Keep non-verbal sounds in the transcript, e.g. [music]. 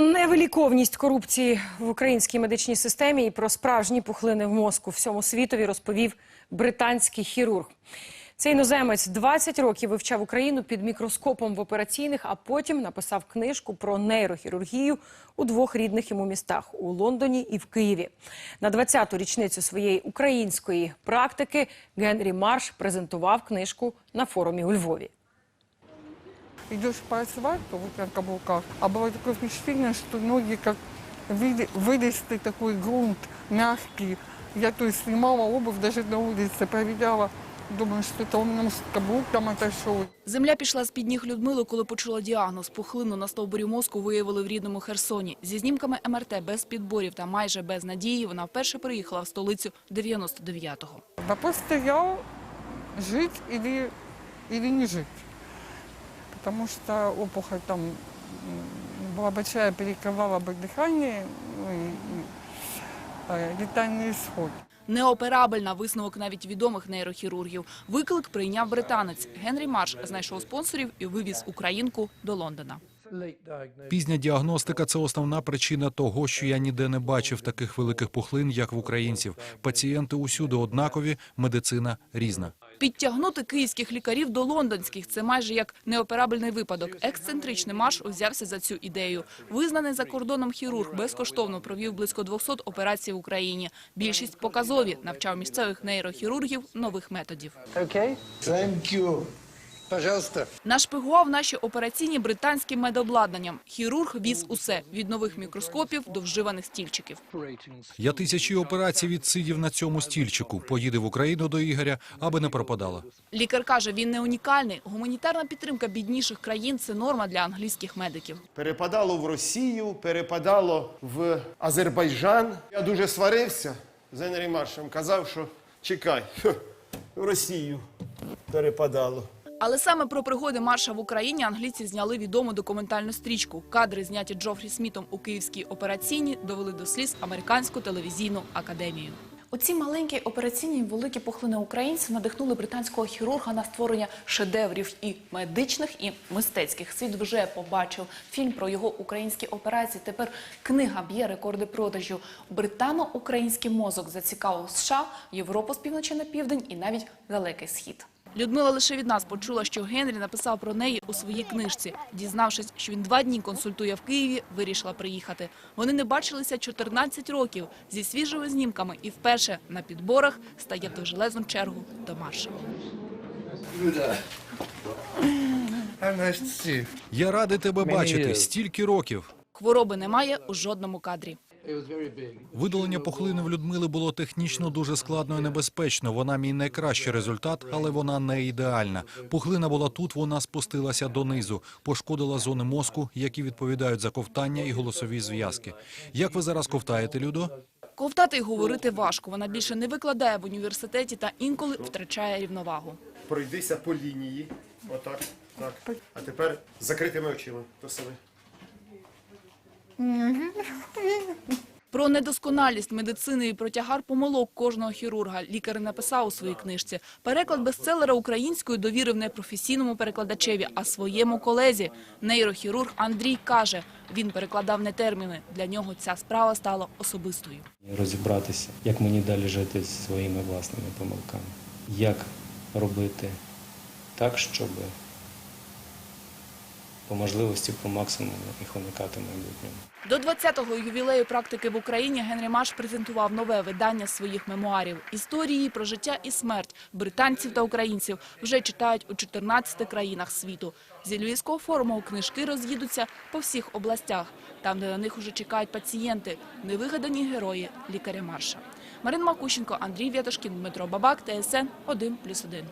Невиліковність корупції в українській медичній системі і про справжні пухлини в мозку всьому світові розповів британський хірург. Цей іноземець 20 років вивчав Україну під мікроскопом в операційних, а потім написав книжку про нейрохірургію у двох рідних йому містах у Лондоні і в Києві. На 20-ту річницю своєї української практики Генрі Марш презентував книжку на форумі у Львові идешь по асфальту, вот на каблуках, а было такое впечатление, что ноги как выли- вылистый такой грунт, мягкий. Я то есть снимала обувь даже на улице, проверяла, думаю, что это у меня может, каблук там отошел. Земля пішла з-під ніг Людмили, коли почула діагноз. Пухлину на стовбурі мозку виявили в рідному Херсоні. Зі знімками МРТ без підборів та майже без надії вона вперше приїхала в столицю 99-го. Вопрос стоял, жить или, или не жить. Потому что опухоль там м, была большая, перекрывала бы дыхание ну, и, и, э, летальный исход. Неоперабельна висновок навіть відомих нейрохірургів. Виклик прийняв британець. Генрі Марш знайшов спонсорів і вивіз українку до Лондона. Пізня діагностика це основна причина того, що я ніде не бачив таких великих пухлин, як в українців. Пацієнти усюди однакові, медицина різна. Підтягнути київських лікарів до лондонських – це майже як неоперабельний випадок. Ексцентричний Марш узявся за цю ідею. Визнаний за кордоном хірург безкоштовно провів близько 200 операцій в Україні. Більшість показові, навчав місцевих нейрохірургів нових методів. Okay. Пожалуйста. Нашпигував наші операційні британським медобладнанням. Хірург віз усе – від нових мікроскопів до вживаних стільчиків. Я тисячі операцій відсидів на цьому стільчику. Поїде в Україну до Ігоря, аби не пропадала. Лікар каже, він не унікальний. Гуманітарна підтримка бідніших країн – це норма для англійських медиків. Перепадало в Росію, перепадало в Азербайджан. Я дуже сварився з Генрі Маршем. Казав, що чекай, [laughs] в Росію перепадало. Але саме про пригоди марша в Україні англійці зняли відому документальну стрічку. Кадри, зняті Джофрі Смітом у київській операційній, довели до сліз американську телевізійну академію. У цій маленькій операційній великі пухлини українців надихнули британського хірурга на створення шедеврів і медичних, і мистецьких. Світ вже побачив фільм про його українські операції. Тепер книга б'є рекорди продажу. Британо-український мозок зацікавив США, Європу з півночі на південь і навіть далекий схід. Людмила лише від нас почула, що Генрі написав про неї у своїй книжці. Дізнавшись, що він два дні консультує в Києві, вирішила приїхати. Вони не бачилися 14 років зі свіжими знімками і вперше на підборах стає в довжелезну чергу до марша. Я радий тебе бачити. Стільки років. Хвороби немає у жодному кадрі. Видалення пухлини в Людмили було технічно дуже складно і небезпечно. Вона мій найкращий результат, але вона не ідеальна. Пухлина була тут, вона спустилася донизу, пошкодила зони мозку, які відповідають за ковтання і голосові зв'язки. Як ви зараз ковтаєте, Людо? Ковтати й говорити важко. Вона більше не викладає в університеті та інколи втрачає рівновагу. Пройдися по лінії. Отак. Так. А тепер з закритими очима до себе. Про недосконалість медицини і про тягар помилок кожного хірурга лікар написав у своїй книжці. Переклад бестселера українською довірив не професійному перекладачеві, а своєму колезі. Нейрохірург Андрій каже, він перекладав не терміни. Для нього ця справа стала особистою. розібратися, як мені далі жити зі своїми власними помилками, як робити так, щоб по можливості по максимуму їх уникати в майбутньому. До 20-го ювілею практики в Україні Генрі Маш презентував нове видання своїх мемуарів. Історії про життя і смерть британців та українців вже читають у 14 країнах світу. Зі Львівського форуму книжки роз'їдуться по всіх областях, там, де на них уже чекають пацієнти, невигадані герої лікаря Марша. Марина Макущенко, Андрій Вєтошкін, Дмитро Бабак, ТСН 1+,1.